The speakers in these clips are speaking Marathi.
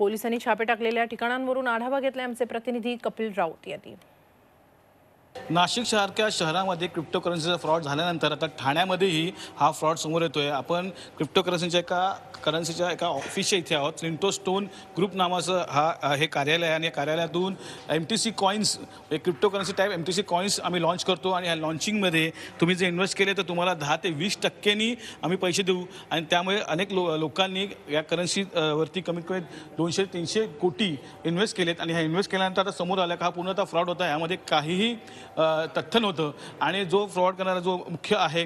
पोलिसांनी छापे टाकलेल्या ठिकाणांवरून आढावा घेतलाय आमचे प्रतिनिधी कपिल राऊत यांनी. नाशिक सारख्या शहरामध्ये क्रिप्टोकरन्सीचा फ्रॉड झाल्यानंतर आता ठाण्यामध्येही हा फ्रॉड समोर येतोय. आपण क्रिप्टोकरन्सीच्या एका करन्सीच्या एका ऑफिसच्या इथे आहोत. लिंटो स्टोन ग्रुप नावाचं हा हे कार्यालय आहे आणि या कार्यालयातून M T C coins cryptocurrency type M T C coins आम्ही लॉन्च करतो आणि ह्या लॉन्चिंगमध्ये तुम्ही जे इन्व्हेस्ट केले तर तुम्हाला दहा ते वीस टक्क्यांनी आम्ही पैसे देऊ. आणि त्यामुळे अनेक लो लोकांनी या करन्सी वरती कमीत कमी दोनशे तीनशे कोटी इन्व्हेस्ट केलेत. आणि ह्या इन्व्हेस्ट केल्यानंतर आता समोर आलं का हा पूर्णतः फ्रॉड होता यामध्ये काहीही तथ्य नव्हतं. आणि जो फ्रॉड करणारा जो मुख्य आहे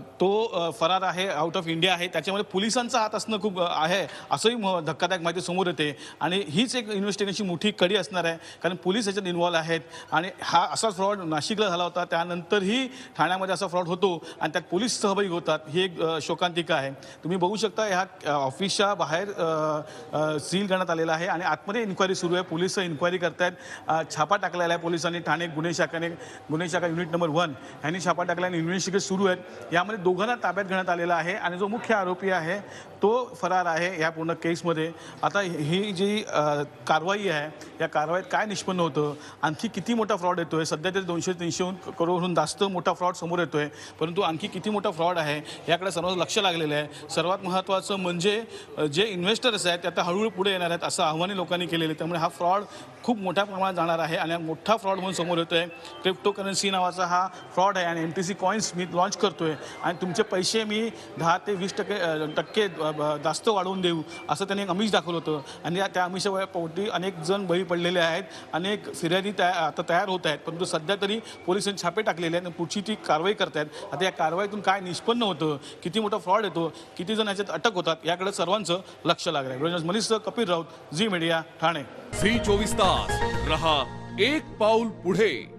तो फरार आहे आउट ऑफ इंडिया आहे. त्याच्यामध्ये पोलिसांचा हात असणं खूप आहे. असंही म- धक्कादायक माहिती समोर येते. आणि हीच एक इन्व्हेस्टिगेशनची मोठी कडी असणार आहे. कारण पोलीस याच्यात इन्व्हॉल्व आहेत. आणि हा असा फ्रॉड नाशिकला झाला होता. त्यानंतरही ठाण्यामध्ये असा फ्रॉड होतो. आणि त्यात पोलीस सहभागी होतात. ही एक शोकांतिका आहे. तुम्ही बघू शकता ह्या ऑफिसच्या बाहेर सील करण्यात आलेला आहे. आणि आतमध्ये इन्क्वायरी सुरू आहे. पोलीस इन्क्वायरी करतायत. छापा टाकलेला आहे पोलिसांनी. ठाणे गुन्हे शाखाने गुन्हे शाखा युनिट नंबर वन ह्यांनी छापा टाकला आणि इन्व्हेस्टिगेशन सुरू आहेत. यामध्ये दोघांना ताब्यात घेण्यात आलेला आहे आणि जो मुख्य आरोपी आहे तो फरार आहे या पूर्ण केसमध्ये. आता ही जी कारवाई आहे या कारवाईत काय निष्पन्न होतं? आणखी किती मोठा फ्रॉड येतो आहे सध्या तरी दोनशे तीनशेहून करोडहून जास्त मोठा फ्रॉड समोर येतो आहे परंतु आणखी किती मोठा फ्रॉड आहे याकडे सर्व लक्ष लागलेलं आहे. सर्वात महत्त्वाचं म्हणजे जे इन्व्हेस्टर्स आहेत ते आता हळूहळू पुढे येणार आहेत असं आव्हाने लोकांनी केलेलं आहे. त्यामुळे हा फ्रॉड खूप मोठ्या प्रमाणात जाणार आहे आणि मोठा फ्रॉड म्हणून समोर येतो आहे क्रिप्टोकरन्सी नावाचा हा फ्रॉड आहे आणि एम टी सी कॉईन्स मी लॉन्च करतो आहे आणि तुमचे पैसे मी दहा ते वीस टक्के टक्के जास्त वाढवून देऊ असं त्यांनी एक अमिष दाखवलं होतं. आणि या- त्या आमिषामुळे पोटी अनेक जण बळी पडलेले आहेत अनेक फिर्यादी तया आता तयार होत आहेत. परंतु सध्या तरी पोलिसांनी छापे टाकलेले आहेत आणि पुढची ती कारवाई करतायत आता या कारवाईतून काय निष्पन्न होतं किती मोठा फ्रॉड येतो किती जण याच्यात अटक होतात याकडे सर्वांचं लक्ष लागलं आहे Manish Kapil Raut Zee media Thane. Zee चोवीस तास रहा एक पाऊल पुढे.